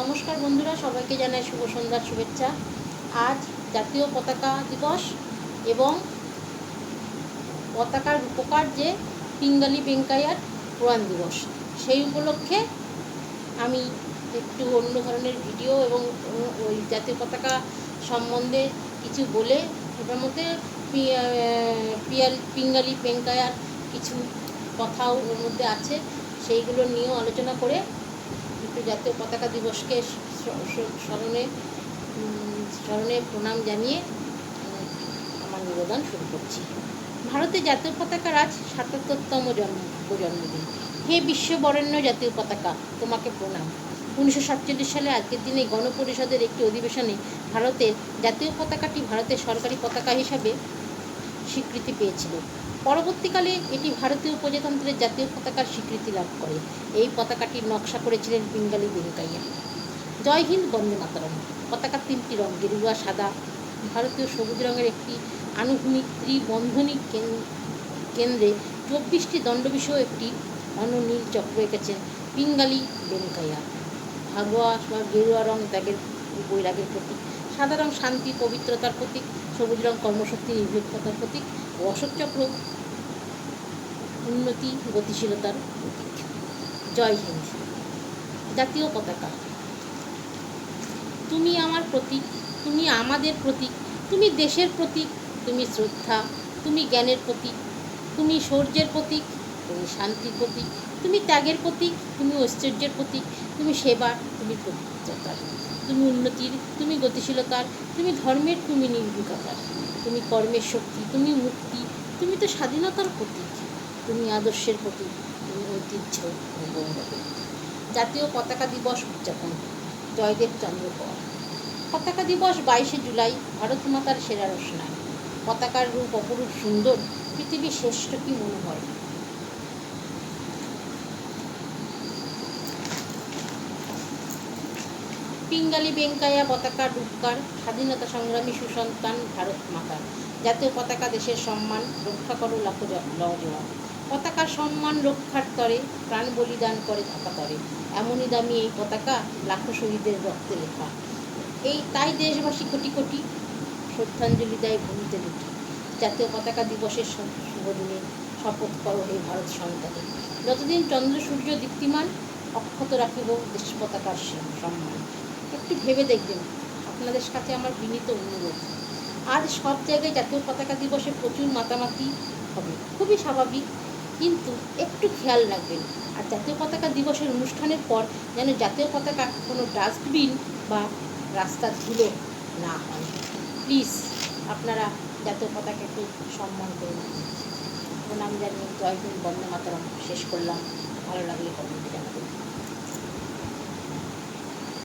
নমস্কার বন্ধুরা, সবাইকে জানাই শুভ সন্ধ্যার শুভেচ্ছা। আজ জাতীয় পতাকা দিবস এবং পতাকার উপকার যে পিঙ্গালি বেঙ্কাইয়ার প্রয়াণ দিবস। সেই উপলক্ষে আমি একটু অন্য ধরনের ভিডিও এবং ওই জাতীয় পতাকা সম্বন্ধে কিছু বলে এটার মধ্যে পিঙ্গালি বেঙ্কাইয়ার কিছু কথাও ওর মধ্যে আছে, সেইগুলো নিয়েও আলোচনা করে একটু জাতীয় পতাকা দিবসকে স্মরণে স্মরণে প্রণাম জানিয়ে আমার নিবেদন শুরু করছি। ভারতে জাতীয় পতাকার আজ সাতাত্তরতম জন্ম জন্মদিন হে বিশ্ববরেণ্য জাতীয় পতাকা, তোমাকে প্রণাম। উনিশশো সাতচল্লিশ সালে আজকের দিনে গণপরিষদের একটি অধিবেশনে ভারতের জাতীয় পতাকাটি ভারতের সরকারি পতাকা হিসাবে স্বীকৃতি পেয়েছিল। পরবর্তীকালে এটি ভারতীয় প্রজাতন্ত্রের জাতীয় পতাকার স্বীকৃতি লাভ করে। এই পতাকাটির নকশা করেছিলেন পিঙ্গালি বেঙ্কাইয়া জয় হিন্দ, বন্দে মাতরম। পতাকার তিনটি রং, গেরুয়া, সাদা। ভারতীয় সবুজ রঙের একটি আনুভূমিক ত্রিবন্ধনিক কেন- কেন্দ্রে চব্বিশটি দণ্ডবিষয় একটি অননীল চক্র এঁকেছেন পিঙ্গালি বেঙ্কাইয়া ভাগোয়া বা গেরুয়া রং ত্যাগের বৈরাগের প্রতীক। সাদা রং শান্তি, পবিত্রতার প্রতীক, সবুজ রং, কর্মশক্তি, নির্ভীকতার প্রতীক অশোক চক্র উন্নতি, গতিশীলতার প্রতীক। জয় হিন্দ। জাতীয় পতাকা। তুমি আমার প্রতীক, তুমি আমাদের প্রতীক, তুমি দেশের প্রতীক, তুমি শ্রদ্ধা, তুমি জ্ঞানের প্রতীক, তুমি শৌর্যের প্রতীক তুমি শান্তির প্রতীক, তুমি ত্যাগের প্রতীক, তুমি ঐশ্বর্যের প্রতীক, তুমি সেবার তুমি পবিত্রতার তুমি উন্নতির, তুমি গতিশীলতার, তুমি ধর্মের, তুমি নির্ভীকতার, তুমি কর্মের শক্তি, তুমি মুক্তি, তুমি তো স্বাধীনতার প্রতীক, তুমি আদর্শের প্রতীক, তুমি ঐতিহ্য জাতীয় পতাকা দিবস উদযাপন, জয়দেব চন্দ্র পাল পতাকা দিবস বাইশে জুলাই, ভারত মাতার সেরা রচনায় পতাকার রূপ অপরূপ সুন্দর, পৃথিবীর শ্রেষ্ঠ কি মনে হয় পিঙ্গালি বেঙ্কাইয়া পতাকা রূপকার স্বাধীনতা সংগ্রামী সুসন্তান ভারত মাতা। জাতীয় পতাকা দেশের সম্মান রক্ষা করো লাখো লজোয়া পতাকার সম্মান রক্ষার তরে প্রাণ বলিদান করে একাতরে এমনই দামি এই পতাকা লাখো শহীদের রক্তে লেখা। এই তাই দেশবাসী কোটি কোটি শ্রদ্ধাঞ্জলি দেয় ভূমিতে লুটি জাতীয় পতাকা দিবসের শু- শুভ দিনে শপথ করো হে ভারত সন্তানে। যতদিন চন্দ্র সূর্য দীপ্তিমান, অক্ষত রাখিব দেশ পতাকার সম্মান। একটু ভেবে দেখবেন। আপনাদের সাথে আমার বিনীত অনুরোধ। আজ সব জায়গায় জাতীয় পতাকা দিবসে প্রচুর মাতামাতি হবে। খুবই স্বাভাবিক। কিন্তু একটু খেয়াল রাখবেন, আর জাতীয় পতাকা দিবসের অনুষ্ঠানের পর যেন জাতীয় পতাকা কোনো ডাস্টবিন বা রাস্তার ধুলো না হয়। প্লিজ, আপনারা জাতীয় পতাকাকে সম্মান করুন। প্রণাম জানিয়ে জয় হিন্দ, বন্দে মাতরম। শেষ করলাম। ভালো লাগলে কমেন্টে জানাবেন।